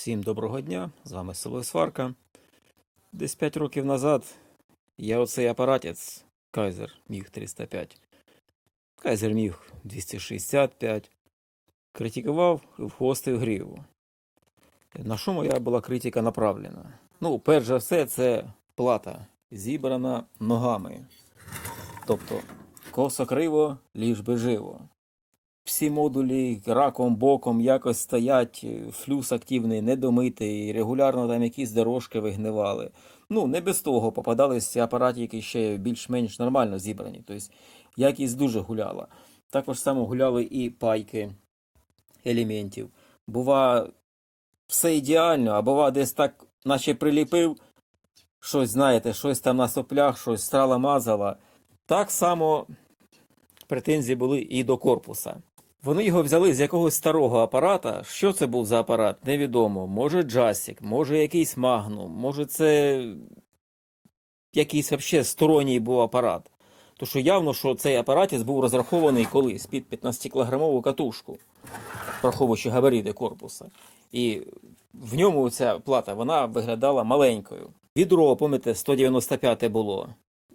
Всім доброго дня, з вами село Сварка. Десь 5 років назад я оцей апаратець Kaiser Міг 305. Kaiser Міг 265 критикував і вхостив гріву. На що моя була критика направлена? Ну, перш за все, це плата, зібрана ногами. Тобто, косо криво, ліж би живо. Всі модулі раком боком якось стоять, флюс активний, недомитий, регулярно там якісь дорожки вигнивали. Ну, не без того попадалися апарати, які ще більш-менш нормально зібрані. Тобто якість дуже гуляла. Також само гуляли і пайки елементів. Бува, все ідеально, а бува десь так, наче приліпив, щось, знаєте, щось там на соплях, щось страла мазала. Так само претензії були і до корпуса. Вони його взяли з якогось старого апарата. Що це був за апарат? Невідомо. Може джасік, може якийсь магнум, може це якийсь взагалі сторонній був апарат. То що явно, що цей апаратець був розрахований колись під 15-кілограмову катушку, враховуючи габарити корпуса. І в ньому ця плата вона виглядала маленькою. Відро, пам'ятаєте, 195 було.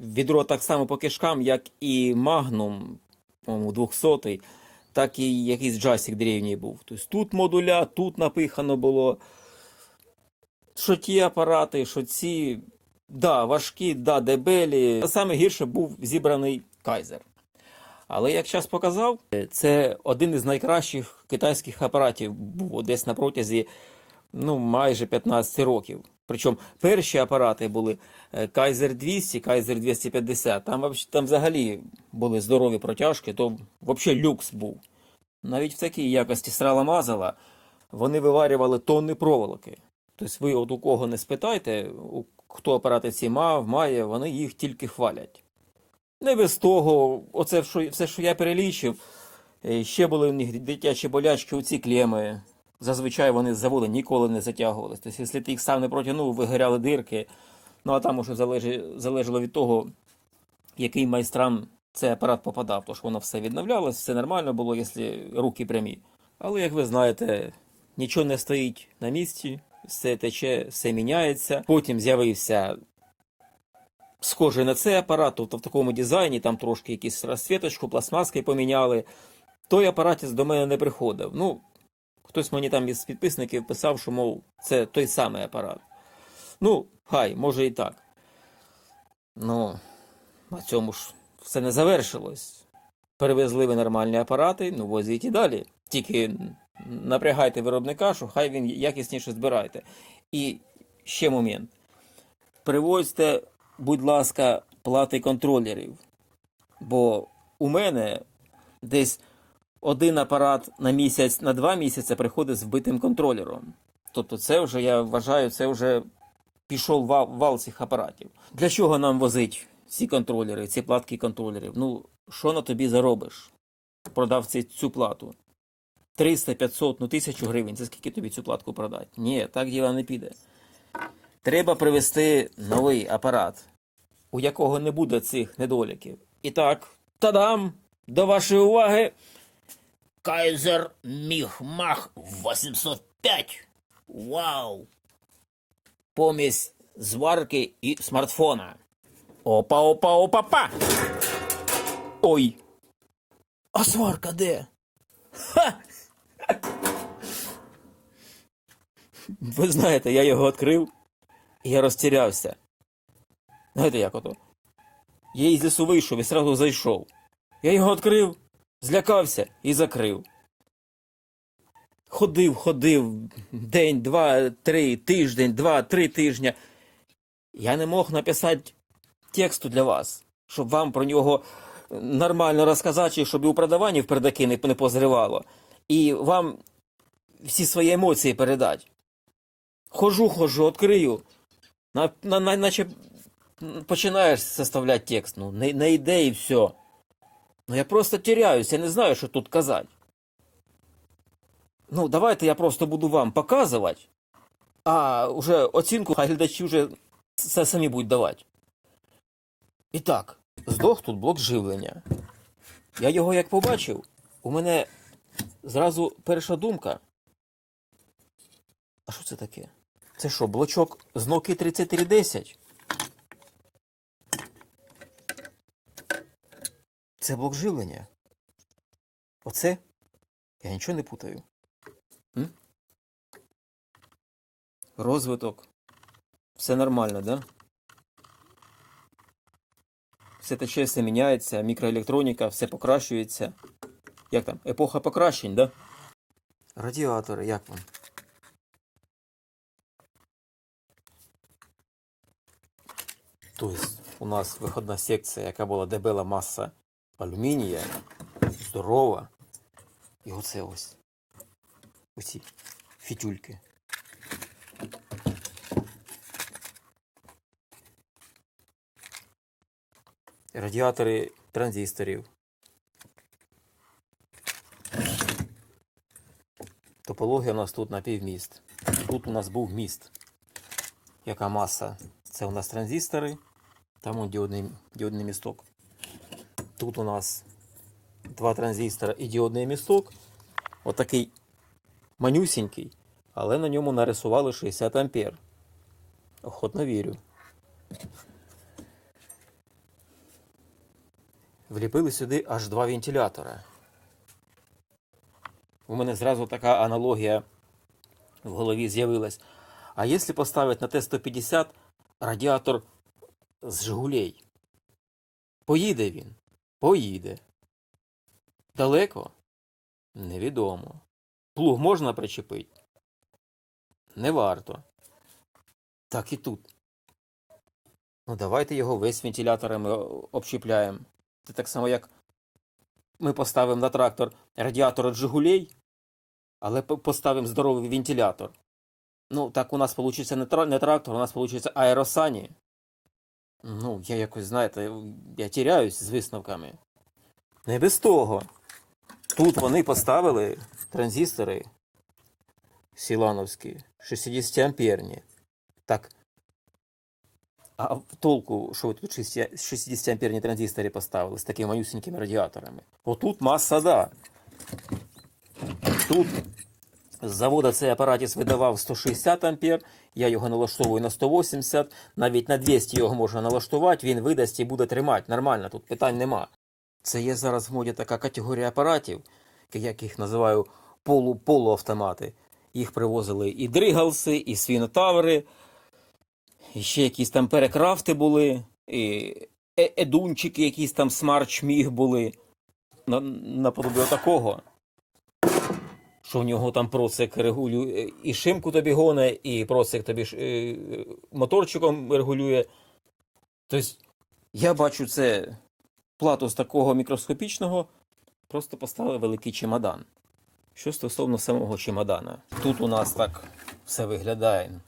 Відро так само по кишкам, як і магнум, по-моєму, 200 так і якийсь джасик древній був. Тобто тут модуля, тут напихано було. Що ті апарати, що ці, да, важкі, да, дебелі. Саме гірше був зібраний кайзер. Але як час показав, це один із найкращих китайських апаратів був десь на протязі ну, майже 15 років. Причому перші апарати були е, Kaiser 200, Kaiser 250. Там, там взагалі були здорові протяжки, то взагалі люкс був. Навіть в такій якості страла мазала, вони виварювали тонни проволоки. Тобто ви от у кого не спитайте, хто апарати ці мав, має, вони їх тільки хвалять. Не без того, оце все, що я перелічив, е, ще були у них дитячі болячки, оці клеми. Зазвичай вони з ніколи не затягувалися. Тобто, якщо ти їх сам не протягнув, вигоряли дирки. Ну а там уже залежало від того, який майстрам цей апарат попадав. Тож воно все відновлялось, все нормально було, якщо руки прямі. Але, як ви знаєте, нічого не стоїть на місці, все тече, все міняється. Потім з'явився схожий на цей апарат, тобто в такому дизайні, там трошки якісь розсвіточку, пластмаски поміняли. Той апаратець до мене не приходив. Ну, хтось мені там із підписників писав, що, мов, це той самий апарат. Ну, хай, може і так. Ну, на цьому ж все не завершилось. Перевезли ви нормальні апарати, ну возіть і далі. Тільки напрягайте виробника, що хай він якісніше збирайте. І ще момент. Привозьте, будь ласка, плати контролерів. Бо у мене десь один апарат на місяць, на два місяці приходить з вбитим контролером. Тобто, це вже, я вважаю, це вже пішов вал, вал цих апаратів. Для чого нам возить ці контролери, ці платки контролерів? Ну, що на тобі заробиш? Продав цю плату. 300, 500, ну 1000 гривень. Це скільки тобі цю платку продати? Ні, так діло не піде. Треба привезти новий апарат, у якого не буде цих недоліків. І так, тадам! До вашої уваги! Кайзер Міг Мах 805. Вау! Помість зварки і смартфона. Опа, опа, опа, па! Ой! А сварка де? Ха! Ви знаєте, я його відкрив, і я розтірявся. Знаєте, як ото? Я із лісу вийшов і сразу зайшов. Я його відкрив, злякався і закрив. Ходив, ходив день, два, три, тиждень, два, три тижня. Я не мог написати тексту для вас, щоб вам про нього нормально розказати, щоб і у продаванні в передаки не, не позривало. І вам всі свої емоції передати. Хожу, хожу, відкрию. На, на, на, наче починаєш составляти текст. Ну, не, не йде і все. Ну я просто теряюсь, я не знаю, що тут казати. Ну, давайте я просто буду вам показувати, а вже оцінку хай глядачі вже це самі будуть давати. І так, здох тут блок живлення. Я його як побачив, у мене зразу перша думка. А що це таке? Це що, блочок з Nokia 3310? Це блок живлення. Оце? Я нічого не путаю. М? Розвиток. Все нормально, да? Все тече, все міняється, мікроелектроніка, все покращується. Як там? Епоха покращень, да? Радіатори, як вам? Тобто у нас виходна секція, яка була дебела маса алюмінія, здорова. І оце ось. Оці фітюльки. Радіатори транзисторів. Топологія у нас тут на півміст. Тут у нас був міст. Яка маса? Це у нас транзистори. Там діодний місток. Тут у нас два транзистора і діодний місток. Отакий манюсінький, але на ньому нарисували 60 ампер. Охотно вірю. Вліпили сюди аж два вентилятора. У мене зразу така аналогія в голові з'явилась. А якщо поставити на Т-150 радіатор з Жигулей? Поїде він? Поїде. Далеко? Невідомо. Плуг можна причепити? Не варто. Так і тут. Ну, давайте його весь вентиляторами о- обчіпляємо. Це так само, як ми поставимо на трактор радіатор від Жигулей, але поставимо здоровий вентилятор. Ну, так у нас вийде не трактор, у нас вийде аеросані. Ну, я якось, знаєте, я тіряюсь з висновками. Не без того. Тут вони поставили транзистори сілановські, 60 амперні. Так. А в толку, що ви тут 60 амперні транзистори поставили з такими малюсенькими радіаторами? Отут маса да. Тут з завода цей апаратіс видавав 160 ампер, я його налаштовую на 180, навіть на 200 його можна налаштувати, він видасть і буде тримати. Нормально, тут питань нема. Це є зараз в моді така категорія апаратів, як їх називаю полу полуавтомати. Їх привозили і дригалси, і свінотаври, і ще якісь там перекрафти були, і е- едунчики, якісь там смарт-шміг були. На, наподобі такого. Що в нього там процик регулює, і шимку тобі гоне, і процик тобі ш- е, моторчиком регулює. Тобто, я бачу це плату з такого мікроскопічного, просто поставили великий чемодан. Що стосовно самого чемодана, тут у нас так все виглядає.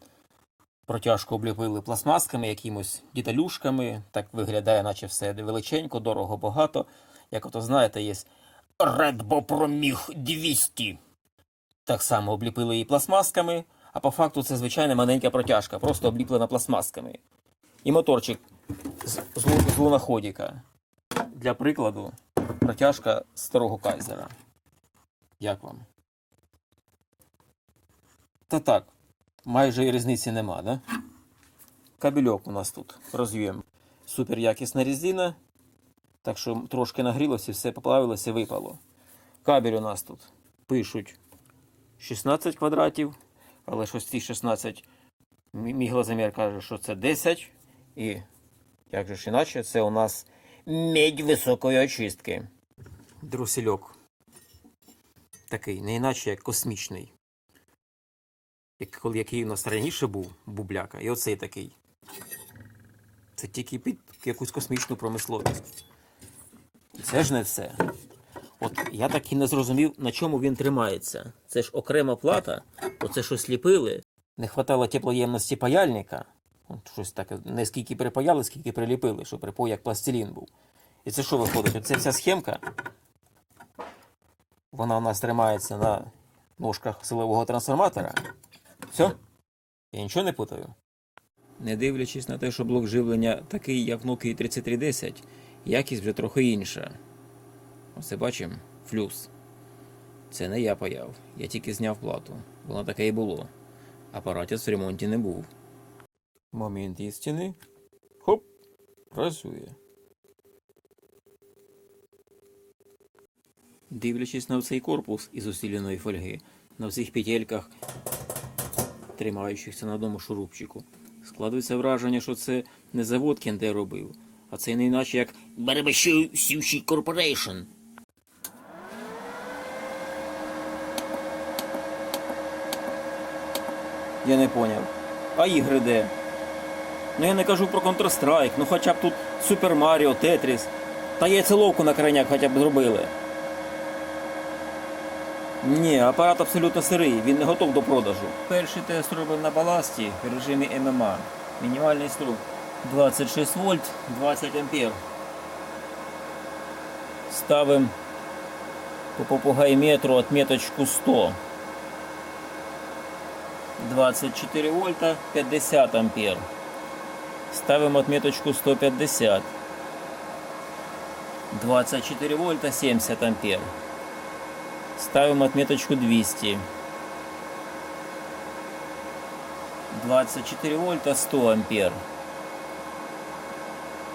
Протяжку обліпили пластмасками, якимось діталюшками. Так виглядає, наче все величенько, дорого, багато. Як ото знаєте, є Редбопроміг 200. Так само обліпили її пластмасками, а по факту це звичайна маленька протяжка, просто обліплена пластмасками. І моторчик з, з, з луноходіка. Для прикладу, протяжка старого кайзера. Як вам? Та так, майже і різниці нема, да? Кабельок у нас тут роз'єм. Супер якісна резина. Так що трошки нагрілося, все поплавилося, випало. Кабель у нас тут пишуть 16 квадратів, але щось ці 16 мій глазомір каже, що це 10. І як же ж іначе, це у нас Медь високої очистки. друсельок. Такий, не іначе як космічний. Як, який у нас раніше був, бубляка, і оцей такий. Це тільки під якусь космічну промисловість. Це ж не все. От я так і не зрозумів, на чому він тримається. Це ж окрема плата, оце щось ліпили. Не хватало теплоємності паяльника. От щось таке, не скільки припаяли, скільки приліпили, щоб припой як пластилін був. І це що виходить? Оце вся схемка. Вона у нас тримається на ножках силового трансформатора. Все? Я нічого не путаю. Не дивлячись на те, що блок живлення такий, як Nokia 3310, якість вже трохи інша. Оце бачимо флюс. Це не я паяв, я тільки зняв плату. Воно таке і було. апаратець в ремонті не був. Момент істини. Хоп, працює. Дивлячись на цей корпус із усиленої фольги, на всіх петельках, тримаючихся на одному шурупчику, складується враження, що це не завод Кенде робив, а це не іначе як Барабашу Суші Корпорейшн. Я не поняв. А ігри де? Ну я не кажу про Counter-Strike, ну хоча б тут Super Mario, Tetris. Та яйцеловку на крайняк хоча б зробили. Ні, апарат абсолютно сирий, він не готов до продажу. Перший тест робив на баласті в режимі ММА. Мінімальний струм 26 вольт, 20 ампер. Ставим по попугайметру отметочку 100. 24 вольта 50 ампер. Ставим отметочку 150. 24 вольта 70 ампер. Ставим отметочку 200. 24 вольта 100 ампер.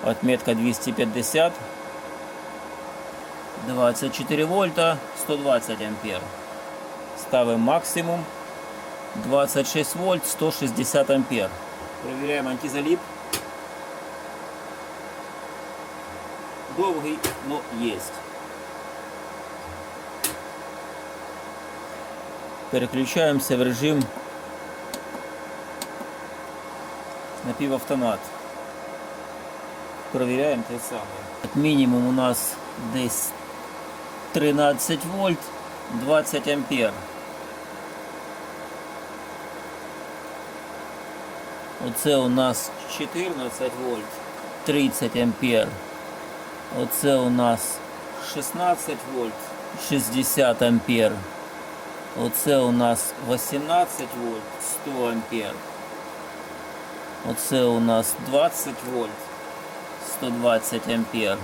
Отметка 250. 24 вольта 120 ампер. Ставим максимум 26 вольт 160 ампер. Проверяем антизалип. Довгий, но есть. Переключаемся в режим напівавтомат. Проверяем те самое. Минимум у нас десь 13 вольт 20 ампер. Оце у нас 14 вольт 30 ампер. Оце у нас 16 вольт 60 ампер. Оце у нас 18 вольт 100 ампер. Оце у нас 20 вольт 120 ампер.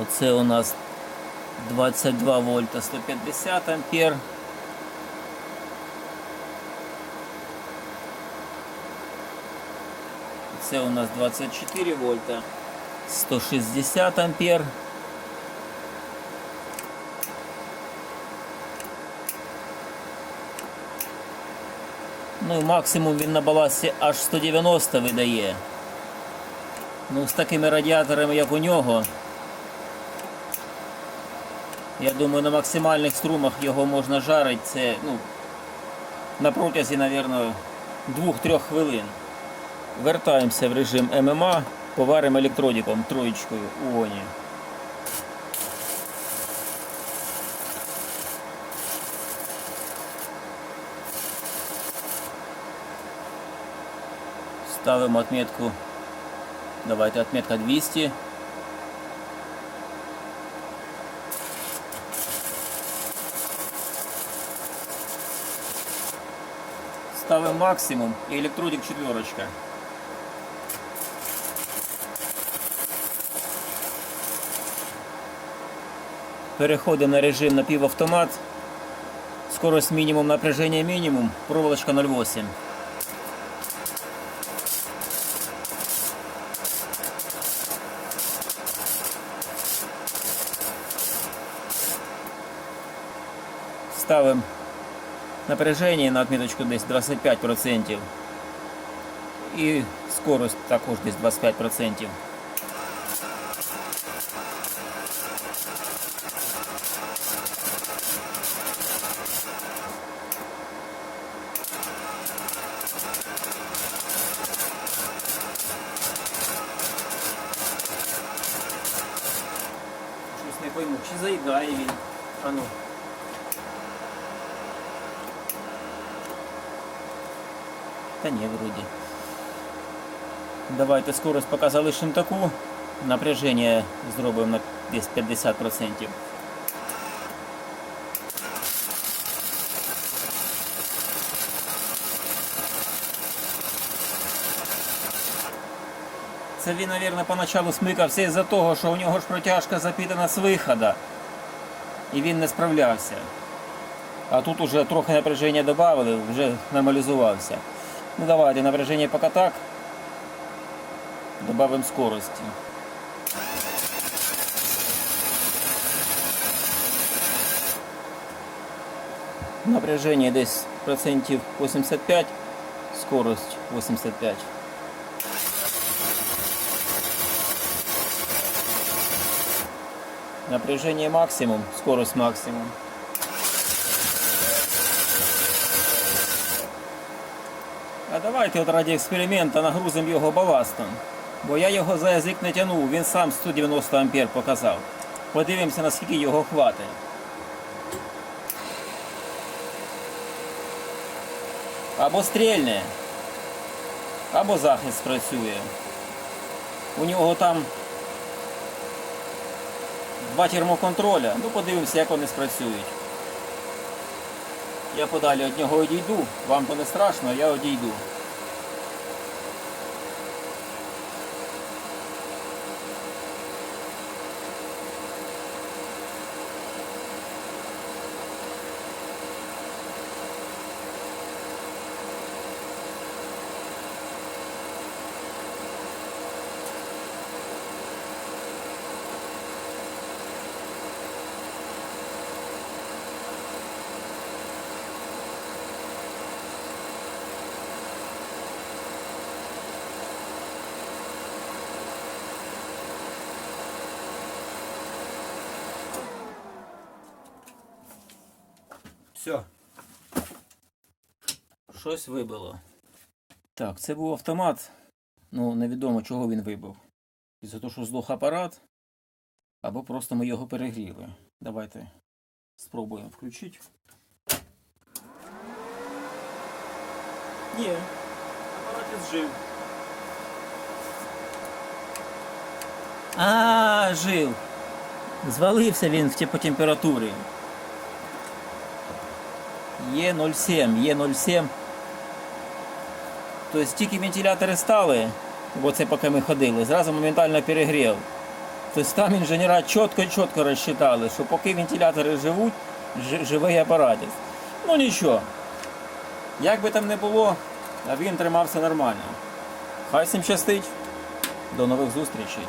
Оце у нас 22 вольта 150 ампер. Це у нас 24 вольта, 160 ампер. Ну і максимум він на балансі аж 190 видає. Ну, з такими радіаторами, як у нього, я думаю, на максимальних струмах його можна жарити. Це ну, на протязі, мабуть, 2-3 хвилин. Вертаємося в режим ММА, поваримо електродиком троєчкою у Оні. Ставимо отметку. Давайте отметка 200. Ставимо максимум і електродик четверочка. Переходимо на режим напівавтомат. Скорость мінімум, напряжение мінімум, проволочка 0,8. Ставим напряжение на отметочку десь 25%. І скорость також десь 25%. Щось не пойму, чи заїдає він. А ну. Та ні, вроді. Давайте скорость поки залишимо таку. Напряження зробимо на десь 50%. Це він, мабуть, поначалу смикався із-за того, що у нього ж протяжка запітана з виходу. І він не справлявся. А тут уже трохи напряження додали, вже нормалізувався. Ну давайте, напряження поки так. Добавимо скорості. Напряжение десь процентів 85, скорость 85. Напряжение максимум, скорость максимум. А давайте от раді експеримента нагрузимо його баластом. Бо я його за язик не тянув, він сам 190 ампер показав. Подивимося, наскільки його хватить. Або стрільне, або захист спрацює. У нього там два термоконтроля. Ну, подивимося, як вони спрацюють. Я подалі від нього одійду. Вам то не страшно, я одійду. Все. Щось вибило. Так, це був автомат. Ну, невідомо, чого він вибив. Із-за того, що здох апарат, або просто ми його перегріли. Давайте спробуємо включити. Є. Апарат зжив. А, жив. Звалився він по температурі. Є 0,7, є 0,7. Тобто тільки вентилятори стали, бо це поки ми ходили, зразу моментально перегрів. Тобто там інженера чітко-чітко розчитали, що поки вентилятори живуть, жи- живий апаратець. Ну нічого. Як би там не було, він тримався нормально. Хай всім щастить. До нових зустрічей.